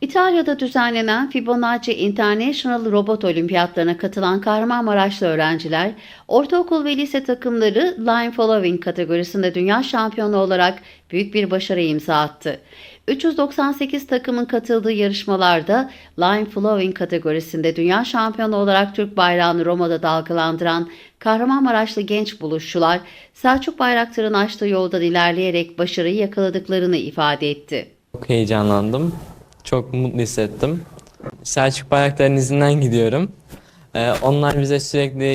İtalya'da düzenlenen Fibonacci International Robot Olimpiyatlarına katılan Kahramanmaraşlı öğrenciler, ortaokul ve lise takımları Line Following kategorisinde dünya şampiyonu olarak büyük bir başarı imza attı. 398 takımın katıldığı yarışmalarda Line Following kategorisinde dünya şampiyonu olarak Türk bayrağını Roma'da dalgalandıran Kahramanmaraşlı genç buluşçular, Selçuk Bayraktar'ın açtığı yoldan ilerleyerek başarıyı yakaladıklarını ifade etti. Çok heyecanlandım. Çok mutlu hissettim. Selçuk Bayraktar'ın izinden gidiyorum. Ee, onlar bize sürekli,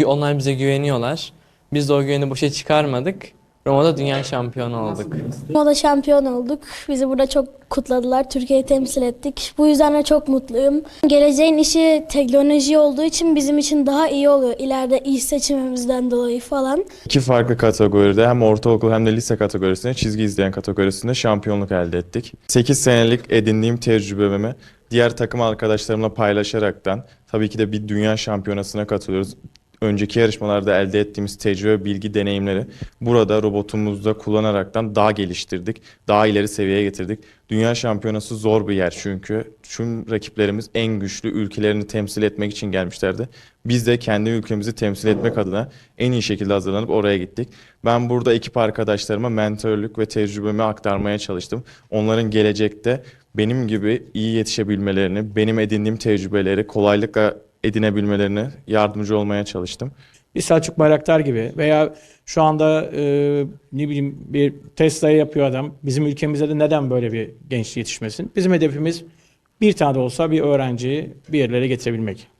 e, onlar bize güveniyorlar. Biz de o güveni boşa çıkarmadık. Roma'da dünya şampiyonu olduk. Moda şampiyon olduk. Bizi burada çok kutladılar. Türkiye'yi temsil ettik. Bu yüzden de çok mutluyum. Geleceğin işi teknoloji olduğu için bizim için daha iyi oluyor. İleride iş seçimimizden dolayı falan. İki farklı kategoride hem ortaokul hem de lise kategorisinde çizgi izleyen kategorisinde şampiyonluk elde ettik. 8 senelik edindiğim tecrübemi diğer takım arkadaşlarımla paylaşaraktan tabii ki de bir dünya şampiyonasına katılıyoruz. Önceki yarışmalarda elde ettiğimiz tecrübe, bilgi, deneyimleri burada robotumuzda kullanaraktan daha geliştirdik. Daha ileri seviyeye getirdik. Dünya şampiyonası zor bir yer çünkü. Tüm rakiplerimiz en güçlü ülkelerini temsil etmek için gelmişlerdi. Biz de kendi ülkemizi temsil etmek adına en iyi şekilde hazırlanıp oraya gittik. Ben burada ekip arkadaşlarıma mentörlük ve tecrübemi aktarmaya çalıştım. Onların gelecekte benim gibi iyi yetişebilmelerini, benim edindiğim tecrübeleri kolaylıkla edinebilmelerine yardımcı olmaya çalıştım. bir Selçuk Bayraktar gibi veya şu anda e, ne bileyim bir Tesla'yı yapıyor adam. Bizim ülkemizde de neden böyle bir genç yetişmesin? Bizim hedefimiz bir tane de olsa bir öğrenciyi bir yerlere getirebilmek.